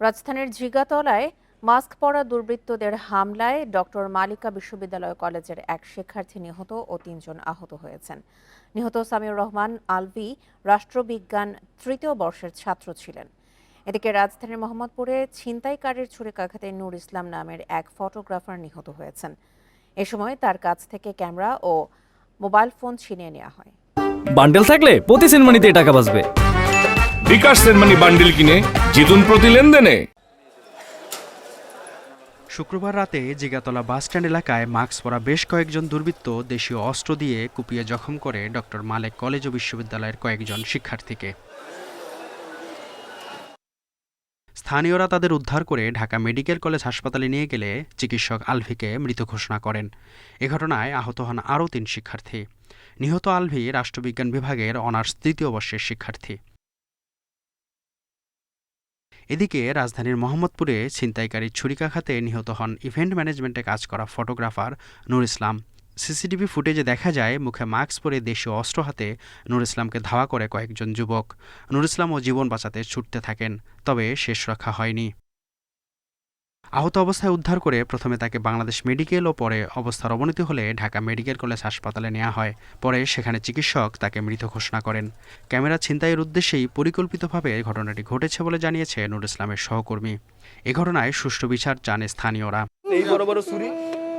রাজধানীর জিগাতলায় মাস্ক পরা দুর্বৃত্তদের হামলায় ডক্টর মালিকা বিশ্ববিদ্যালয় কলেজের এক শিক্ষার্থী নিহত ও তিনজন আহত হয়েছেন। নিহত সামিউর রহমান আলভি রাষ্ট্রবিজ্ঞান তৃতীয় বর্ষের ছাত্র ছিলেন। এদিকে রাজধানীর মোহাম্মদপুরে ছিনতাইকারীর ছুরিকাঘাতে নূর ইসলাম নামের এক ফটোগ্রাফার নিহত হয়েছেন। এ সময় তার কাছ থেকে ক্যামেরা ও মোবাইল ফোন ছিনিয়ে নেওয়া হয়। বান্ডেল থাকলে প্রতি সিনেমানিতে টাকা বাঁচবে। বিকাশ সেনমানি বান্ডিল কিনে জিতুন প্রতি লেনদেনে। শুক্রবার রাতে জিগাতলা বাসস্ট্যান্ড এলাকায় মাস্ক পরা বেশ কয়েকজন দুর্বৃত্ত দেশীয় অস্ত্র দিয়ে কুপিয়ে জখম করে ডক্টর মালেক কলেজ ও বিশ্ববিদ্যালয়ের কয়েকজন শিক্ষার্থীকে। স্থানীয়রা তাদের উদ্ধার করে ঢাকা মেডিকেল কলেজ হাসপাতালে নিয়ে গেলে চিকিৎসক আলভিকে মৃত ঘোষণা করেন। এ ঘটনায় আহত হন আরও তিন শিক্ষার্থী। নিহত আলভি রাষ্ট্রবিজ্ঞান বিভাগের অনার্স তৃতীয় বর্ষের শিক্ষার্থী। এদিকে রাজধানীর মোহাম্মদপুরে ছিনতাইকারী ছুরিকাখাতে নিহত হন ইভেন্ট ম্যানেজমেন্টে কাজ করা ফটোগ্রাফার নুর ইসলাম। সিসিটিভি ফুটেজে দেখা যায়, মুখে মাস্ক পরে দেশীয় অস্ত্র হাতে নুর ইসলামকে ধাওয়া করে কয়েকজন যুবক। নুর ইসলামও জীবন বাঁচাতে ছুটতে থাকেন, তবে শেষ রক্ষা হয়নি। আহত অবস্থায় উদ্ধার করে প্রথমে তাকে বাংলাদেশ মেডিকেল ও পরে অবস্থার অবনতি হলে ঢাকা মেডিকেল কলেজ হাসপাতালে নেওয়া হয়। পরে সেখানে চিকিৎসক তাকে মৃত ঘোষণা করেন। ক্যামেরা ছিনতাইয়ের উদ্দেশ্যেই পরিকল্পিতভাবে ঘটনাটি ঘটেছে বলে জানিয়েছে নুর ইসলামের সহকর্মী। এ ঘটনায় সুষ্ঠু বিচার চান স্থানীয়রা। এই বড় বড় ছুরি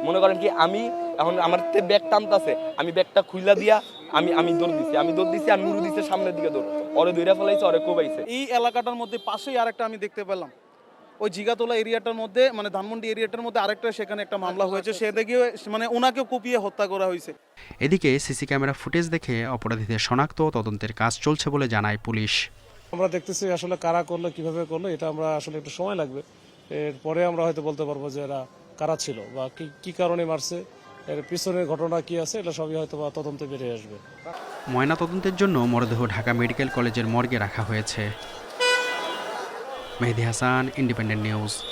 মনে করেন কি আমি এখন আমার তে ব্যাগ টানতাছে আমি ব্যাগটা খুইলা দিয়া আমি আমি দৌড় দিছি আমি দৌড় দিছি আর নুরু দিছে সামনের দিকে দৌড়। ওরে দৌড়া ফেলাইছে ওরে কোবাইছে। এই এলাকাটার মধ্যে পাশেই আরেকটা আমি দেখতে পেলাম। ওই জিগাতলা এরিয়াটার মধ্যে মানে ধানমন্ডি এরিয়াটার মধ্যে আরেকটা সেখানে একটা মামলা হয়েছে। সে দেখে মানে ওনাকেও কুপিয়ে হত্যা করা হয়েছে। এদিকে সিসি ক্যামেরা ফুটেজ দেখে অপরাধীদের শনাক্ত ও তদন্তের কাজ চলছে বলে জানায় পুলিশ। আমরা দেখতেছি আসলে কারা করল কীভাবে করল এটা আমরা আসলে একটু সময় লাগবে। এরপরে আমরা হয়তো বলতে পারব যে এরা কারা ছিল বা কি কি কারণে মারছে এর পিছনের ঘটনা কি আছে এটা সবই হয়তো বা তদন্তে বেরিয়ে আসবে। ময়না তদন্তের জন্য মরদেহ ঢাকা মেডিকেল কলেজের মর্গে রাখা হয়েছে। Mehdi Hassan, Independent News.